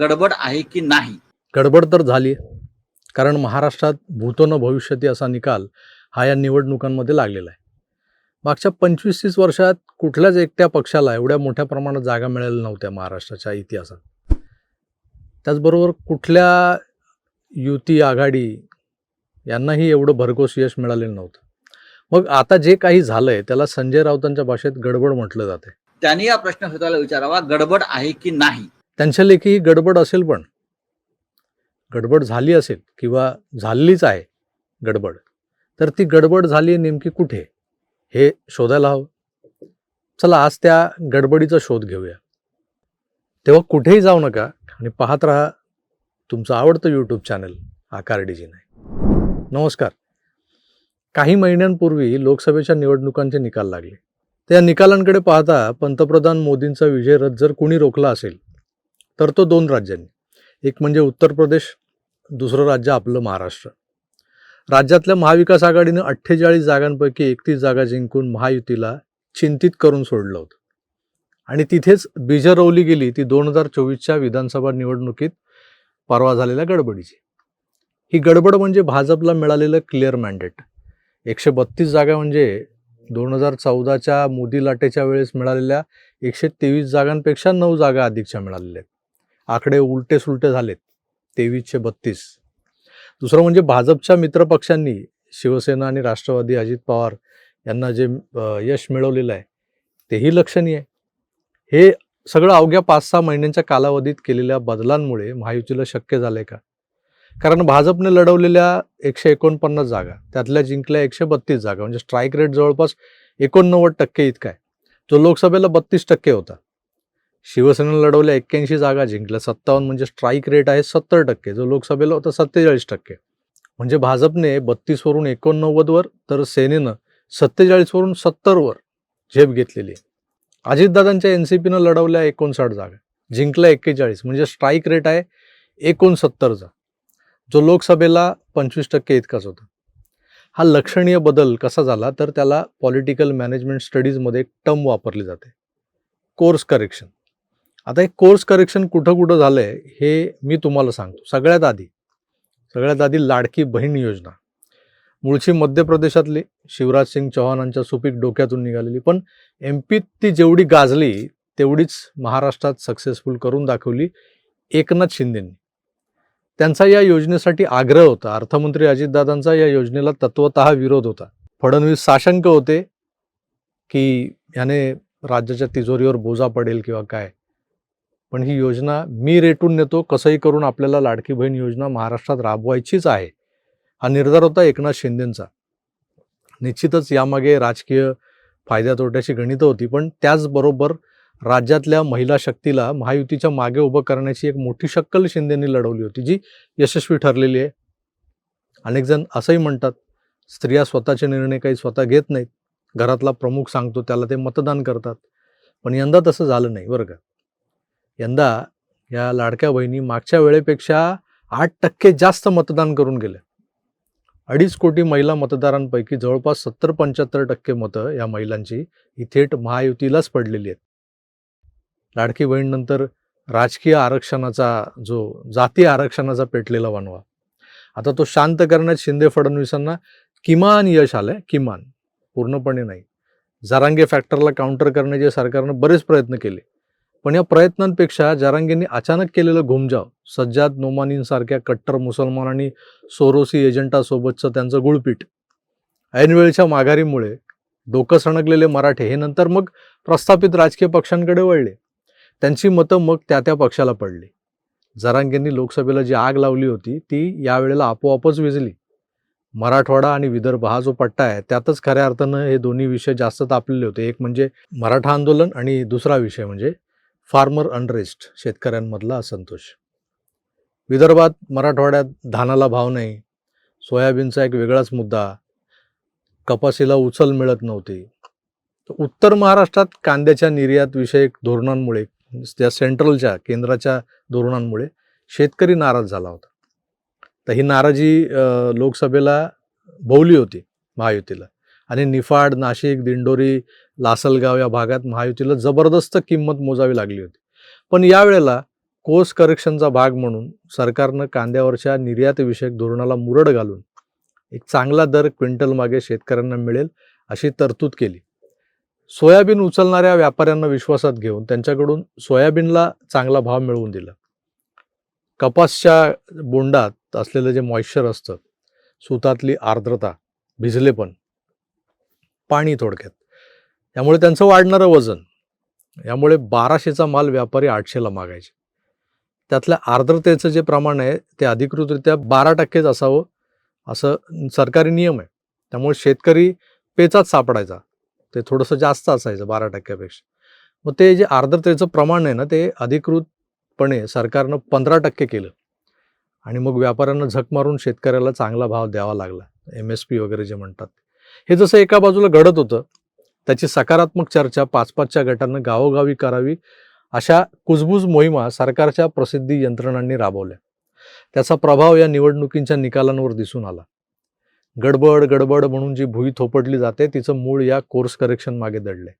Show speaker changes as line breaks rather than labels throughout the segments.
गडबड आहे की नाही?
गडबड तर झाली कारण महाराष्ट्रात भूतो न भविष्यती असा निकाल हा या निवडणुकांमध्ये लागलेला आहे. मागच्या पंचवीस तीस वर्षात कुठल्याच एकट्या पक्षाला एवढ्या मोठ्या प्रमाणात जागा मिळाल्या नव्हत्या महाराष्ट्राच्या इतिहासात. त्याचबरोबर कुठल्या युती आघाडी यांनाही एवढं भरघोस यश मिळालेलं नव्हतं. मग आता जे काही झालंय त्याला संजय राऊतांच्या भाषेत गडबड म्हटलं जाते
त्यांनी हा प्रश्न स्वतःला विचारावा गडबड आहे की नाही?
त्यांच्या लेखी ही गडबड असेल पण. गडबड झाली असेल किंवा झालीच आहे गडबड तर ती गडबड झाली नेमकी कुठे? हे शोधायला हवं. चला आज त्या गडबडीचा शोध घेऊया. तेव्हा कुठेही जाऊ नका आणि पाहत राहा तुमचं आवडतं यूट्यूब चॅनल आकार डिजी नाही नमस्कार. काही महिन्यांपूर्वी लोकसभेच्या निवडणुकांचे निकाल लागले. त्या निकालांकडे पाहता पंतप्रधान मोदींचा विजय रथ जर कुणी रोखला असेल तर तो दोन राज्यांनी. एक म्हणजे उत्तर प्रदेश दुसरं राज्य आपलं महाराष्ट्र. राज्यातल्या महाविकास आघाडीनं अठ्ठेचाळीस जागांपैकी एकतीस जागा जिंकून महायुतीला चिंतित करून सोडलं होतं. आणि तिथेच बीजं रोवली गेली ती दोन हजार चोवीसच्या विधानसभा निवडणुकीत परवा झालेल्या गडबडीची. ही गडबड म्हणजे भाजपला मिळालेलं क्लिअर मॅन्डेट एकशे बत्तीस जागा म्हणजे दोन हजार चौदाच्या मोदी लाटेच्या वेळेस मिळालेल्या एकशे तेवीस जागांपेक्षा नऊ जागा अधिकच्या मिळालेल्या आहेत. आकडे उलटे सुलटे झालेत. तेवीसशे बत्तीस. दुसरं म्हणजे भाजपच्या मित्रपक्षांनी शिवसेना आणि राष्ट्रवादी अजित पवार यांना जे यश मिळवलेलं आहे तेही लक्षणीय. आहे हे सगळं अवघ्या पाच सहा महिन्यांच्या कालावधीत केलेल्या बदलांमुळे महायुतीला शक्य झालंय का? कारण भाजपने लढवलेल्या एकशे एकोणपन्नास जागा त्यातल्या जिंकल्या एकशे बत्तीस जागा म्हणजे स्ट्राईक रेट जवळपास एकोणनव्वद टक्के इतका आहे. जो लोकसभेला बत्तीस टक्के होता. शिवसेनेनं लढवल्या एक्क्याऐंशी जागा जिंकल्या. सत्तावन्न म्हणजे स्ट्राईक रेट आहे सत्तर टक्के. जो लोकसभेला होता सत्तेचाळीस टक्के. म्हणजे भाजपने बत्तीसवरून एकोणनव्वदवर तर सेनेनं सत्तेचाळीसवरून सत्तरवर झेप घेतलेली आहे. अजितदादांच्या एन सी पीनं लढवल्या एकोणसाठ जागा. जिंकल्या एक्केचाळीस. म्हणजे स्ट्राईक रेट आहे एकोणसत्तरचा जो. लोकसभेला पंचवीस टक्के इतकाच होता. हा लक्षणीय बदल कसा झाला? तर त्याला पॉलिटिकल मॅनेजमेंट स्टडीजमध्ये एक टर्म वापरली जाते. कोर्स करेक्शन आता हे कोर्स करेक्शन कुठं कुठं झालं आहे हे मी तुम्हाला सांगतो. सगळ्यात आधी सगळ्यात आधी लाडकी बहीण योजना. मूळची मध्य प्रदेशातली शिवराज सिंग चौहानांच्या सुपीक डोक्यातून निघालेली. पण एम पीत ती जेवढी गाजली तेवढीच महाराष्ट्रात सक्सेसफुल करून दाखवली एकनाथ शिंदेंनी. त्यांचा या योजनेसाठी आग्रह होता. अर्थमंत्री अजितदादांचा या योजनेला तत्वत विरोध होता. फडणवीस साशंक होते की ह्याने राज्याच्या तिजोरीवर बोजा पडेल किंवा काय. पण ही योजना मी रेटून नेतो कसंही करून आपल्याला लाडकी बहीण योजना महाराष्ट्रात राबवायचीच आहे. हा निर्धार होता एकनाथ शिंदेंचा. निश्चितच यामागे राजकीय फायद्या तोट्याची गणितं होती पण त्याचबरोबर राज्यातल्या महिला शक्तीला महायुतीच्या मागे उभं करण्याची एक मोठी शक्कल शिंदेंनी लढवली होती जी यशस्वी ठरलेली आहे. अनेक जण असंही म्हणतात स्त्रिया स्वतःचे निर्णय काही स्वतः घेत नाहीत. घरातला प्रमुख सांगतो त्याला ते मतदान करतात. पण यंदा तसं झालं नाही बरं का? यंदा या लाडक्या बहिणी मागच्या वेळेपेक्षा आठ टक्के जास्त मतदान करून गेल्या. अडीच कोटी महिला मतदारांपैकी जवळपास सत्तर पंच्याहत्तर टक्के मतं या महिलांची ही थेट महायुतीलाच पडलेली आहेत. लाडकी बहीणनंतर राजकीय आरक्षणाचा जो जाती आरक्षणाचा पेटलेला वनवा. आता तो शांत करण्यात शिंदे फडणवीसांना किमान यश आलंय किमान. पूर्णपणे नाही. जरांगे फॅक्टरला काउंटर करण्याचे सरकारनं बरेच प्रयत्न केले. पण या प्रयत्नांपेक्षा जारांगींनी अचानक केलेलं घुमजाव सज्जाद नोमानींसारख्या कट्टर मुसलमान आणि सोरोसी एजंटासोबतचं त्यांचं गुळपीट ऐनवेळच्या माघारीमुळे डोकं सणकलेले मराठे हे नंतर मग प्रस्थापित राजकीय पक्षांकडे वळले. त्यांची मतं मग त्या त्या पक्षाला पडली. जरांगेंनी लोकसभेला जी आग लावली होती ती यावेळेला आपोआपच विजली मराठवाडा आणि विदर्भ हा जो पट्टा आहे त्यातच खऱ्या अर्थानं हे दोन्ही विषय जास्त तापलेले होते. एक म्हणजे मराठा आंदोलन आणि दुसरा विषय म्हणजे फार्मर अनरेस्ट शेतकऱ्यांमधला असंतोष. विदर्भात मराठवाड्यात धानाला भाव नाही सोयाबीनचा एक वेगळाच मुद्दा कपाशीला उचल मिळत नव्हती. तर उत्तर महाराष्ट्रात कांद्याच्या निर्यातविषयक धोरणांमुळे त्या सेंट्रलच्या केंद्राच्या धोरणांमुळे शेतकरी नाराज झाला होता. तर ही नाराजी लोकसभेला भोवली होती महायुतीला. आणि निफाड नाशिक दिंडोरी लासलगाव या भागात महायुतीला जबरदस्त किंमत मोजावी लागली होती. पण यावेळेला कोर्स करेक्शनचा भाग म्हणून सरकारनं कांद्यावरच्या निर्यातविषयक धोरणाला मुरड घालून एक चांगला दर क्विंटल मागे शेतकऱ्यांना मिळेल अशी तरतूद केली. सोयाबीन उचलणाऱ्या व्यापाऱ्यांना विश्वासात घेऊन त्यांच्याकडून सोयाबीनला चांगला भाव मिळवून दिला. कपासच्या बोंडात असलेलं जे मॉइश्चर असतं सुतातली आर्द्रता भिजलेपण पाणी थोडक्यात त्यामुळे त्यांचं वाढणारं वजन यामुळे बाराशेचा माल व्यापारी आठशेला मागायचे. त्यातल्या आर्द्रतेचं जे प्रमाण आहे ते अधिकृतरित्या बारा टक्केच असावं असं सरकारी नियम आहे. त्यामुळे शेतकरी पेचात सापडायचा. ते थोडंसं जास्त असायचं बारा टक्क्यापेक्षा. मग ते जे आर्द्रतेचं प्रमाण आहे ना ते अधिकृतपणे सरकारनं पंधरा टक्के केलं. आणि मग व्यापाऱ्यांना झक मारून शेतकऱ्याला चांगला भाव द्यावा लागला. एम एस पी वगैरे जे म्हणतात. हे जसं एका बाजूला घडत होतं त्याची सकारात्मक चर्चा पाच पाचच्या गटांना गावोगावी करावी अशा कुजबूज मोहिमा सरकारच्या प्रसिद्धी यंत्रणांनी राबवल्या. त्याचा प्रभाव या निवडणुकींच्या निकालांवर दिसून आला. गडबड गडबड म्हणून जी भुई थोपटली जाते तिचं मूळ या कोर्स करेक्शन मागे दडले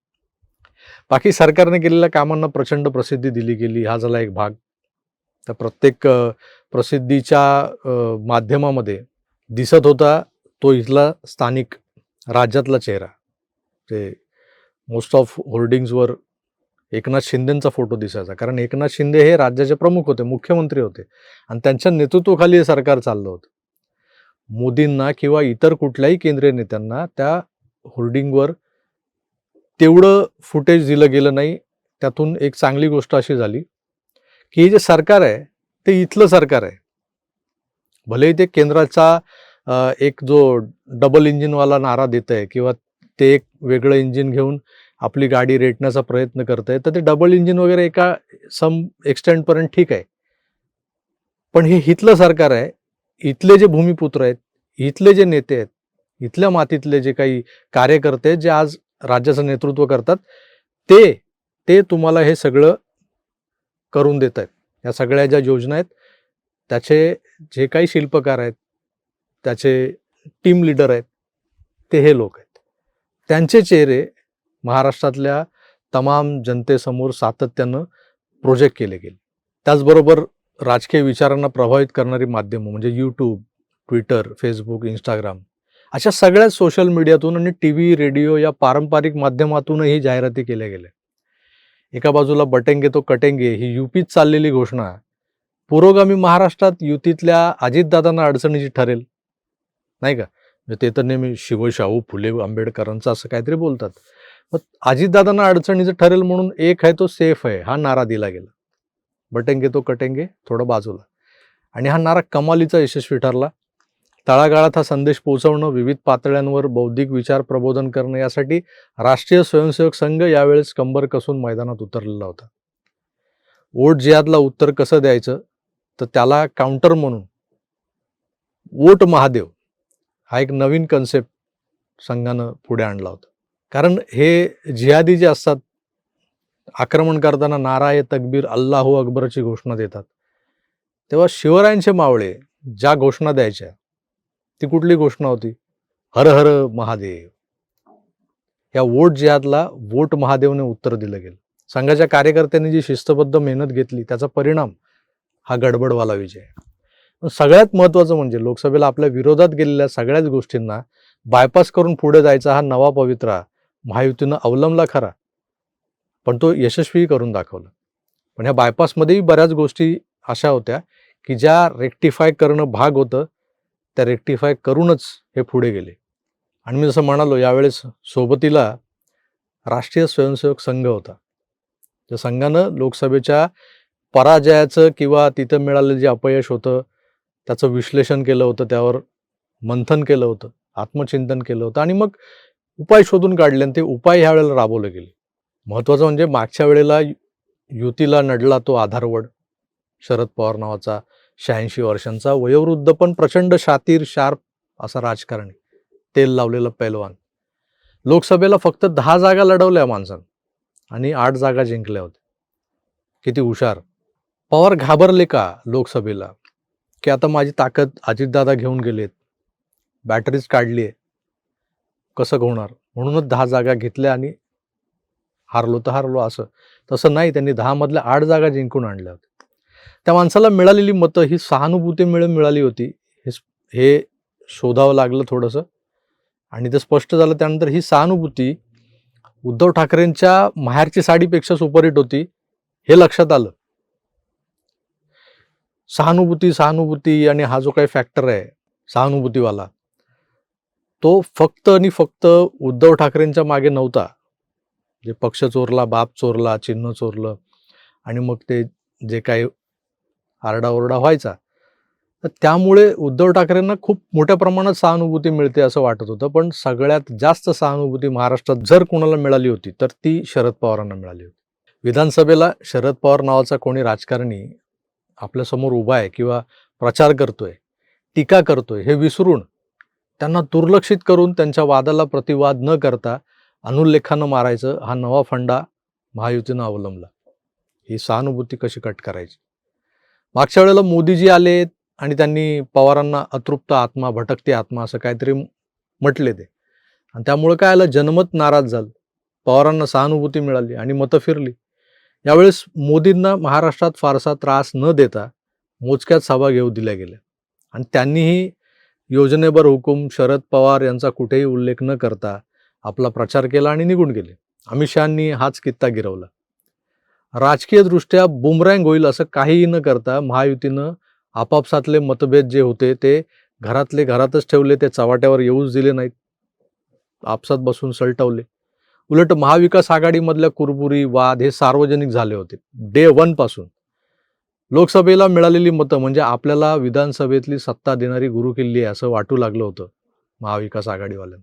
बाकी सरकारने केलेल्या कामांना प्रचंड प्रसिद्धी दिली गेली हा झाला एक भाग. तर प्रत्येक प्रसिद्धीच्या माध्यमामध्ये दिसत होता तो इथला स्थानिक राज्यातला चेहरा. ते मोस्ट ऑफ होर्डिंग्सवर एकनाथ शिंदेंचा फोटो दिसायचा. कारण एकनाथ शिंदे हे राज्याचे प्रमुख होते मुख्यमंत्री होते. आणि त्यांच्या नेतृत्वाखाली हे सरकार चाललं होतं. मोदींना किंवा इतर कुठल्याही केंद्रीय नेत्यांना त्या होर्डिंगवर तेवढं फुटेज दिलं गेलं नाही. त्यातून एक चांगली गोष्ट अशी झाली की हे जे सरकार आहे ते इथलं सरकार आहे. भलेही ते केंद्राचा एक जो डबल इंजिनवाला नारा देत आहे किंवा ते एक वेगळं इंजिन घेऊन आपली गाडी रेटण्याचा प्रयत्न करत आहे तर ते डबल इंजिन वगैरे एका सम एक्सटेंडपर्यंत ठीक आहे. पण हे इथलं सरकार आहे. इथले जे भूमिपुत्र आहेत इथले जे नेते आहेत इथल्या मातीतले जे काही कार्यकर्ते आहेत, जे आज राज्याचं नेतृत्व करतात ते ते तुम्हाला हे सगळं करून देत आहेत. या सगळ्या ज्या योजना आहेत त्याचे जे काही शिल्पकार आहेत त्याचे टीम लीडर आहेत ते हे लोक आहेत. त्यांचे चेहरे महाराष्ट्रातल्या तमाम जनतेसमोर सातत्यानं प्रोजेक्ट केले गेले. त्याचबरोबर राजकीय विचारांना प्रभावित करणारी माध्यमं म्हणजे यूट्यूब ट्विटर फेसबुक इंस्टाग्राम अशा सगळ्याच सोशल मीडियातून आणि टी व्ही रेडिओ या पारंपरिक माध्यमातूनही जाहिराती केल्या गेल्या. एका बाजूला बटेंगे तो कटेंगे ही युपीत चाललेली घोषणा पुरोगामी महाराष्ट्रात युतीतल्या अजितदादांना अडचणीची ठरेल. नाही का? म्हणजे ते तर नेहमी शिवशाहू फुले आंबेडकरांचं असं काहीतरी बोलतात. मग अजितदादांना अडचणीचं ठरेल म्हणून एक आहे तो सेफ आहे हा नारा दिला गेला. बटेंगे तो कटेंगे थोडं बाजूला. आणि हा नारा कमालीचा यशस्वी ठरला. तळागाळात हा संदेश पोहोचवणं विविध पातळ्यांवर बौद्धिक विचार प्रबोधन करणं यासाठी राष्ट्रीय स्वयंसेवक संघ यावेळेस कंबर कसून मैदानात उतरलेला होता. वोट जियादला उत्तर कसं द्यायचं? तर त्याला काउंटर म्हणून. वोट महादेव. हा एक नवीन कन्सेप्ट संघानं पुढे आणला होता. कारण हे जिहादी जे असतात आक्रमण करताना नाराय तकबीर अल्लाहू अकबरची घोषणा देतात. तेव्हा शिवरायांचे मावळे ज्या घोषणा द्यायच्या ती कुठली घोषणा होती? हर हर महादेव. या वोट जिहादला वोट महादेवने उत्तर दिलं गेलं. संघाच्या कार्यकर्त्यांनी जी शिस्तबद्ध मेहनत घेतली त्याचा परिणाम हा गडबडवाला विजय आहे. सगळ्यात महत्त्वाचं म्हणजे लोकसभेला आपल्या विरोधात गेलेल्या सगळ्याच गोष्टींना बायपास करून पुढे जायचा हा नवा पवित्रा महायुतीनं अवलंबला खरा. पण तो यशस्वीही करून दाखवला. पण ह्या बायपासमध्येही बऱ्याच गोष्टी अशा होत्या की ज्या रेक्टिफाय करणं भाग होतं त्या रेक्टिफाय करूनच हे पुढे गेले. आणि मी जसं म्हणालो यावेळेस सोबतीला राष्ट्रीय स्वयंसेवक संघ होता. त्या संघानं लोकसभेच्या पराजयाचं किंवा तिथं मिळालेलं जे अपयश होतं त्याचं विश्लेषण केलं होतं त्यावर मंथन केलं होतं आत्मचिंतन केलं होतं आणि मग उपाय शोधून काढले आणि ते उपाय ह्या वेळेला राबवले गेले. महत्त्वाचं म्हणजे मागच्या वेळेला यु- युतीला नडला तो आधारवड शरद पवार नावाचा शहाऐंशी वर्षांचा वयोवृद्ध पण प्रचंड शातीर शार्प असा राजकारणी तेल लावलेलं पैलवान. लोकसभेला फक्त दहा जागा लढवल्या माणसानं आणि आठ जागा जिंकल्या होत्या. किती हुशार. पवार घाबरले का लोकसभेला? की आता माझी ताकद अजितदादा घेऊन गेलेत. बॅटरीज काढली आहे कसं होणार? म्हणूनच दहा जागा घेतल्या आणि हारलो तर हारलो असं. तसं नाही त्यांनी दहा मधल्या आठ जागा जिंकून आणल्या होत्या. त्या माणसाला मिळालेली मतं ही सहानुभूती मिळून मिळाली होती. हे हे शोधावं लागलं थोडंसं. आणि ते स्पष्ट झालं त्यानंतर ही सहानुभूती उद्धव ठाकरेंच्या माहेरची साडीपेक्षा सुपरहिट होती हे लक्षात आलं. सहानुभूती सहानुभूती आणि हा जो काही फॅक्टर आहे सहानुभूतीवाला तो फक्त आणि फक्त उद्धव ठाकरेंच्या मागे नव्हता. जे पक्ष चोरला बाप चोरला चिन्ह चोरलं आणि मग ते जे काही आरडाओरडा व्हायचा. तर त्यामुळे उद्धव ठाकरेंना खूप मोठ्या प्रमाणात सहानुभूती मिळते असं वाटत होतं. पण सगळ्यात जास्त सहानुभूती महाराष्ट्रात जर कोणाला मिळाली होती तर ती शरद पवारांना मिळाली होती. विधानसभेला शरद पवार नावाचा कोणी राजकारणी आपल्यासमोर उभा आहे किंवा प्रचार करतोय टीका करतोय हे विसरून त्यांना दुर्लक्षित करून त्यांच्या वादाला प्रतिवाद न करता अनुल्लेखानं मारायचं हा नवा फंडा महायुतीनं अवलंबला. ही सहानुभूती कशी कट करायची? मागच्या वेळेला मोदीजी आले आणि त्यांनी पवारांना अतृप्त आत्मा भटकती आत्मा असं काहीतरी म्हटले ते. आणि त्यामुळे काय आलं? जनमत नाराज झालं. पवारांना सहानुभूती मिळाली आणि मतं फिरली. यावेळेस मोदींना महाराष्ट्रात फारसा त्रास न देता मोजक्यात सभा घेऊ दिल्या गेल्या. आणि त्यांनीही योजनेवर हुकूम शरद पवार यांचा कुठेही उल्लेख न करता आपला प्रचार केला आणि निघून गेले. अमित शहानी हाच कित्ता गिरवला. राजकीयदृष्ट्या बुमरँग होईल असं काहीही न करता महायुतीनं आपापसातले मतभेद जे होते ते घरातले घरातच ठेवले ते चव्हाट्यावर येऊच दिले नाहीत. आपसात बसून सलटवले. उलट महाविकास आघाडीमधल्या कुरबुरी वाद हे सार्वजनिक झाले होते. डे वनपासून. लोकसभेला मिळालेली मतं म्हणजे आपल्याला विधानसभेतली सत्ता देणारी गुरुकिल्ली आहे असं वाटू लागलं होतं महाविकास आघाडीवाल्यांना.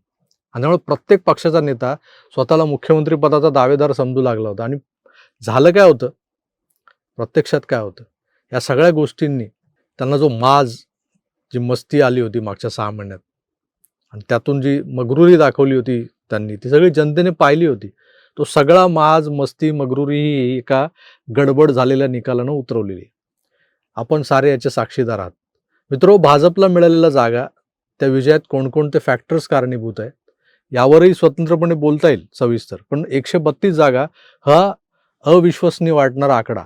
आणि त्यामुळे प्रत्येक पक्षाचा नेता स्वतःला मुख्यमंत्री पदाचा दावेदार समजू लागला होता. आणि झालं काय होतं? प्रत्यक्षात काय होतं? या सगळ्या गोष्टींनी त्यांना जो माज जी मस्ती आली होती मागच्या सहा महिन्यात आणि त्यातून जी मगरुरी दाखवली होती त्यांनी. ती सगळी जनतेने पाहिली होती. तो सगळा माज मस्ती मगरुरी ही एका गडबड झालेल्या निकालानं उतरवलेली. आपण सारे याचे साक्षीदार आहात. मित्रो भाजपला मिळालेल्या जागा त्या विजयात कोणकोणते फॅक्टर्स कारणीभूत आहेत यावरही स्वतंत्रपणे बोलता येईल सविस्तर. पण एकशे बत्तीस जागा हा अविश्वसनीय वाटणारा आकडा.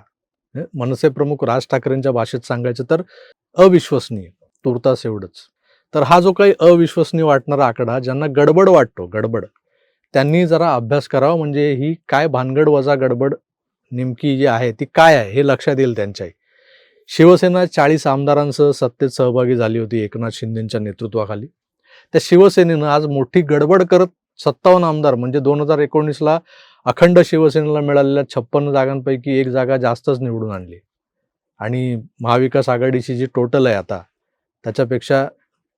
मनसे प्रमुख राज ठाकरेंच्या भाषेत सांगायचं तर अविश्वसनीय. तुर्तास एवढंच. तर हा जो काही अविश्वसनीय वाटणारा आकडा ज्यांना गडबड वाटतो गडबड त्यांनी जरा अभ्यास करावा. म्हणजे ही काय भानगड वजा गडबड नेमकी जी आहे ती काय आहे हे लक्षात येईल त्यांच्याही. शिवसेना चाळीस आमदारांसह सत्तेत सहभागी झाली होती एकनाथ शिंदेच्या नेतृत्वाखाली. त्या शिवसेनेनं आज मोठी गडबड करत सत्तावन्न आमदार म्हणजे दोन हजार एकोणीसला अखंड शिवसेनेला मिळालेल्या छप्पन्न जागांपैकी एक जागा जास्तच निवडून आणली. आणि महाविकास आघाडीची जी टोटल आहे आता त्याच्यापेक्षा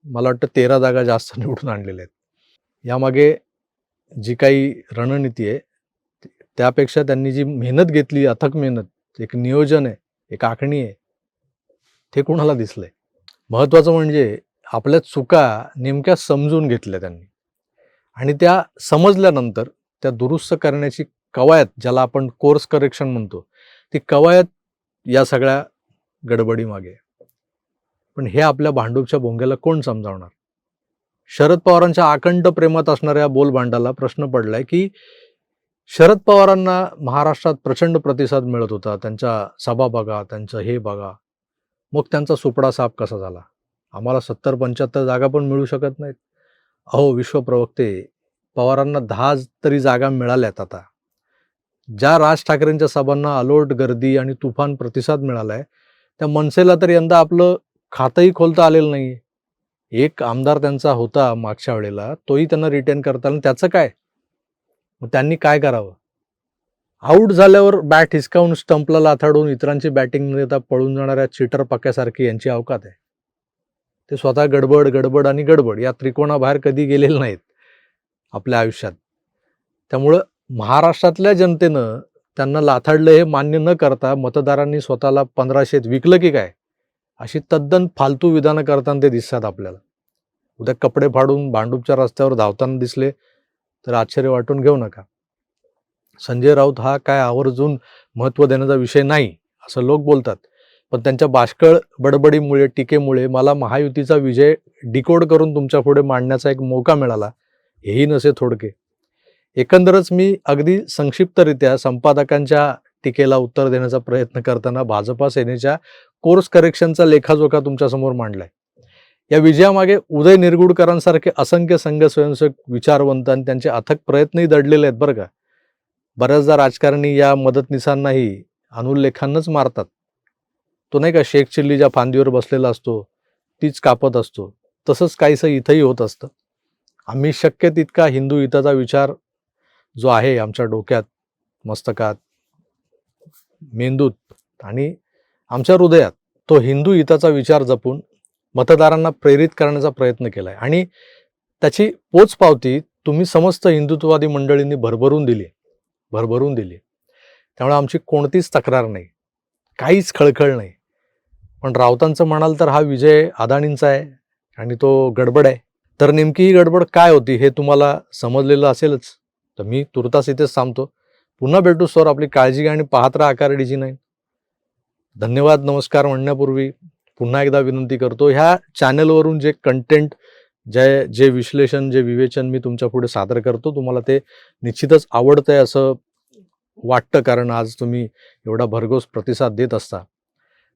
मला वाटतं तेरा जागा जास्त निवडून आणलेल्या आहेत. यामागे जी काही रणनीती आहे त्यापेक्षा त्यांनी जी मेहनत घेतली अथक मेहनत एक नियोजन आहे एक आखणी आहे ते कोणाला दिसलंय? महत्त्वाचं म्हणजे आपल्या चुका नेमक्या समजून घेतल्या त्यांनी. आणि त्या समजल्यानंतर त्या दुरुस्त करण्याची कवायत ज्याला आपण कोर्स करेक्शन म्हणतो ती कवायत या सगळ्या गडबडीमागे आहे. पण हे आपल्या भांडूपच्या भोंग्याला कोण समजावणार? शरद पवारांच्या अखंड प्रेमात असणाऱ्या बोलबांडाला प्रश्न पडलाय की शरद पवारांना महाराष्ट्रात प्रचंड प्रतिसाद मिळत होता. त्यांच्या सभा बघा त्यांचं हे बघा. मग त्यांचा सुपडा साफ कसा झाला? आम्हाला सत्तर पंच्याहत्तर जागा पण मिळू शकत नाहीत. अहो विश्वप्रवक्ते पवारांना दहा तरी जागा मिळाल्यात आता. ज्या राज ठाकरेंच्या सभांना अलोट गर्दी आणि तुफान प्रतिसाद मिळालाय त्या मनसेला तर यंदा आपलं खातंही खोलता आलेलं नाही एक आमदार त्यांचा होता मागच्या वेळेला तोही त्यांना रिटेन करता आला. त्याचं काय? मग त्यांनी काय करावं? आऊट झाल्यावर बॅट हिसकावून स्टंपला लाथाडून इतरांची बॅटिंग न देता पळून जाणाऱ्या चिटर पक्क्यासारखी यांची अवकात आहे. ते स्वतः गडबड गडबड आणि गडबड या त्रिकोणाबाहेर कधी गेलेले नाहीत आपल्या आयुष्यात. त्यामुळं महाराष्ट्रातल्या जनतेनं त्यांना लाथाडलं हे मान्य न करता मतदारांनी स्वतःला पंधराशेत विकलं की काय? अशी तद्दन फालतू विधानं करताना ते दिसतात आपल्याला. उद्या कपडे फाडून भांडूपच्या रस्त्यावर धावताना दिसले तर आश्चर्य वाटून घेऊ नका. संजय राऊत हा काय आवर्जून महत्त्व देण्याचा विषय नाही असं लोक बोलतात. पण त्यांच्या बाष्कळ बडबडीमुळे टीकेमुळे मला महायुतीचा विजय डिकोड करून तुमच्यापुढे मांडण्याचा एक मौका मिळाला. हेही नसे थोडके. एकंदरच मी अगदी संक्षिप्तरित्या संपादकांच्या टीकेला उत्तर देण्याचा प्रयत्न करताना भाजपा सेनेच्या कोर्स करेक्शनचा लेखाजोखा तुमच्यासमोर मांडलाय. या विजयामागे उदय निरगुडकरांसारखे असंख्य संघ स्वयंसेवक विचारवंत आणि त्यांचे अथक प्रयत्नही दडलेले आहेत बरं का? बऱ्याचदा राजकारणी या मदतनीसांनाही अनुल्लेखांनाच मारतात. तो नाही का शेख चिल्लीच्या फांदीवर बसलेला असतो तीच कापत असतो. तसंच काहीसं इथंही होत असतं. आम्ही शक्य तितका हिंदू हिताचा विचार जो आहे आमच्या डोक्यात मस्तकात मेंदूत आणि आमच्या हृदयात तो हिंदू हिताचा विचार जपून मतदारांना प्रेरित करण्याचा प्रयत्न केला आहे आणि त्याची पोचपावती तुम्ही समस्त हिंदुत्ववादी मंडळींनी भरभरून दिली भरभरून दिली त्यामुळे आमची कोणतीच तक्रार नाही. काहीच खळखळ नाही. पण राऊतांचं म्हणाल तर हा विजय अदाणींचा आहे आणि तो गडबड आहे. तर नेमकी ही गडबड काय होती हे तुम्हाला समजलेलं असेलच. तर मी तुर्तास इथेच थांबतो. पुन्हा भेटू सर आपली काळजी घ्या आणि पाहत राहा आकारडीची नाही धन्यवाद नमस्कार म्हणण्यापूर्वी पुन्हा एकदा विनंती करतो ह्या चॅनलवरून जे कंटेंट जे जे विश्लेषण जे विवेचन मी तुमच्यापुढे सादर करतो तुम्हाला ते निश्चितच आवडतंय असं वाटतं कारण आज तुम्ही एवढा भरघोस प्रतिसाद देत असता.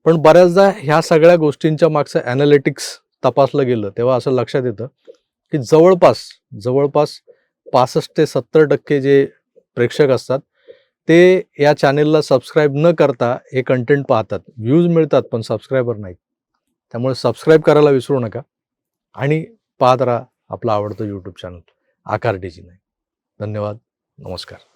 पण बऱ्याचदा ह्या सगळ्या गोष्टींच्या मागचं ॲनालिटिक्स तपासलं गेलं तेव्हा असं लक्षात येतं की जवळपास जवळपास पासष्ट ते सत्तर टक्के जे प्रेक्षक असतात ते या चॅनेलला सबस्क्राईब न करता हे कंटेंट पाहतात. व्ह्यूज मिळतात पण सबस्क्रायबर नाहीत. त्यामुळे सबस्क्राईब करायला विसरू नका आणि पाहत राहा आपला आवडतं यूट्यूब चॅनल आकार डीजी नाही धन्यवाद. नमस्कार.